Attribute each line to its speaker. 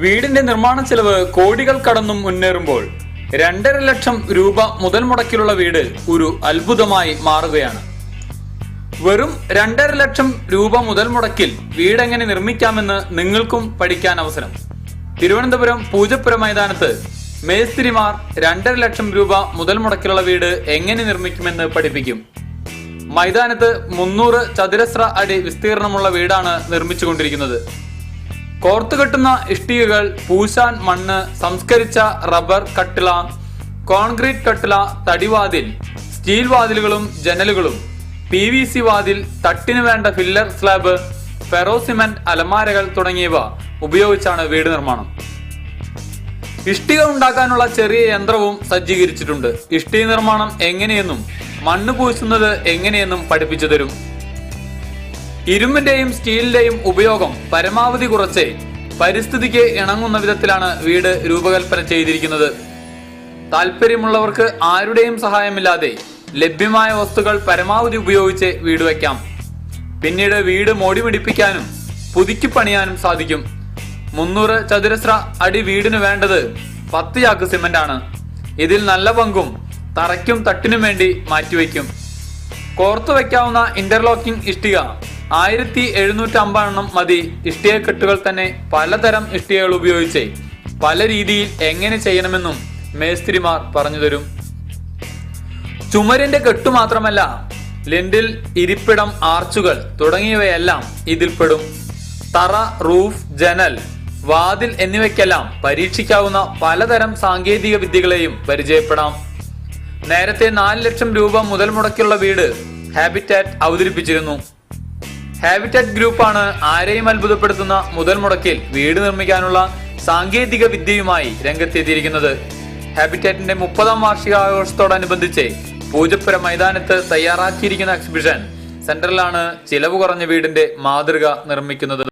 Speaker 1: വീടിന്റെ നിർമ്മാണ ചെലവ് കോടികൾ കടന്നും മുന്നേറുമ്പോൾ രണ്ടര ലക്ഷം രൂപ മുതൽ മുടക്കിലുള്ള വീട് ഒരു അത്ഭുതമായി മാറുകയാണ്. വെറും രണ്ടര ലക്ഷം രൂപ മുതൽ മുടക്കിൽ വീടെങ്ങനെ നിർമ്മിക്കാമെന്ന് നിങ്ങൾക്കും പഠിക്കാൻ അവസരം. തിരുവനന്തപുരം പൂജപ്പുര മൈതാനത്ത് മേസ്തിരിമാർ രണ്ടര ലക്ഷം രൂപ മുതൽ മുടക്കിലുള്ള വീട് എങ്ങനെ നിർമ്മിക്കുമെന്ന് പഠിപ്പിക്കും. മൈതാനത്ത് മുന്നൂറ് ചതുരശ്ര അടി വിസ്തീർണമുള്ള വീടാണ് നിർമ്മിച്ചുകൊണ്ടിരിക്കുന്നത്. കോർത്തുകെട്ടുന്ന ഇഷ്ടികകൾ പൂശാൻ മണ്ണ് സംസ്കരിച്ച റബ്ബർ കട്ടിള കോൺക്രീറ്റ് കട്ടിള തടിവാതിൽ സ്റ്റീൽ വാതിലുകളും ജനലുകളും പി വി സി വാതിൽ തട്ടിന് വേണ്ട ഫില്ലർ സ്ലാബ് ഫെറോ സിമന്റ് അലമാരകൾ തുടങ്ങിയവ ഉപയോഗിച്ചാണ് വീട് നിർമ്മാണം. ഇഷ്ടിക ഉണ്ടാക്കാനുള്ള ചെറിയ യന്ത്രവും സജ്ജീകരിച്ചിട്ടുണ്ട്. ഇഷ്ടിക നിർമ്മാണം എങ്ങനെയെന്നും മണ്ണ് പൂശുന്നത് എങ്ങനെയെന്നും പഠിപ്പിച്ചു തരും. ഇരുമ്പിന്റെയും സ്റ്റീലിന്റെയും ഉപയോഗം പരമാവധി കുറച്ച് പരിസ്ഥിതിക്ക് ഇണങ്ങുന്ന വിധത്തിലാണ് വീട് രൂപകൽപ്പന ചെയ്തിരിക്കുന്നത്. താല്പര്യമുള്ളവർക്ക് ആരുടെയും സഹായമില്ലാതെ ലഭ്യമായ വസ്തുക്കൾ പരമാവധി ഉപയോഗിച്ച് വീട് വയ്ക്കാം പിന്നീട് വീട് മോടി പിടിപ്പിക്കാനും പുതുക്കി പണിയാനും സാധിക്കും. മുന്നൂറ് ചതുരശ്ര അടി വീടിന് വേണ്ടത് പത്ത് ചാക്ക് സിമന്റ് ആണ് ഇതിൽ നല്ല പങ്കും തറയ്ക്കും തട്ടിനും വേണ്ടി മാറ്റിവെക്കും. കോർത്തു വയ്ക്കാവുന്ന ഇന്റർലോക്കിംഗ് ഇഷ്ടിക ആയിരത്തി എഴുന്നൂറ്റി അമ്പതെണ്ണം മതി. ഇഷ്ടികക്കെട്ടുകൾ തന്നെ പലതരം ഇഷ്ടികകൾ ഉപയോഗിച്ച്. പല രീതിയിൽ എങ്ങനെ ചെയ്യണമെന്നും മേസ്ത്രിമാർ പറഞ്ഞു തരും. ചുമരിന്റെ കെട്ടു മാത്രമല്ല ലെന്റിൽ ഇരിപ്പിടം ആർച്ചുകൾ തുടങ്ങിയവയെല്ലാം ഇതിൽപ്പെടും തറ റൂഫ് ജനൽ വാതിൽ എന്നിവയ്ക്കെല്ലാം പരീക്ഷിക്കാവുന്ന പലതരം സാങ്കേതിക വിദ്യകളെയും പരിചയപ്പെടാം. നേരത്തെ നാല് ലക്ഷം രൂപ മുതൽ മുടക്കിയുള്ള വീട് ഹാബിറ്റാറ്റ് അവതരിപ്പിച്ചിരുന്നു. ഹാബിറ്റാറ്റ് ഗ്രൂപ്പാണ് ആരെയും അത്ഭുതപ്പെടുത്തുന്ന മുതൽ മുടക്കിൽ വീട് നിർമ്മിക്കാനുള്ള സാങ്കേതിക വിദ്യയുമായി രംഗത്തെത്തിയിരിക്കുന്നത്. ഹാബിറ്റാറ്റിന്റെ മുപ്പതാം വാർഷികാഘോഷത്തോടനുബന്ധിച്ച് പൂജപ്പുര മൈതാനത്ത് തയ്യാറാക്കിയിരിക്കുന്ന എക്സിബിഷൻ സെന്ററിലാണ് ചിലവ് കുറഞ്ഞ വീടിന്റെ മാതൃക നിർമ്മിക്കുന്നത്.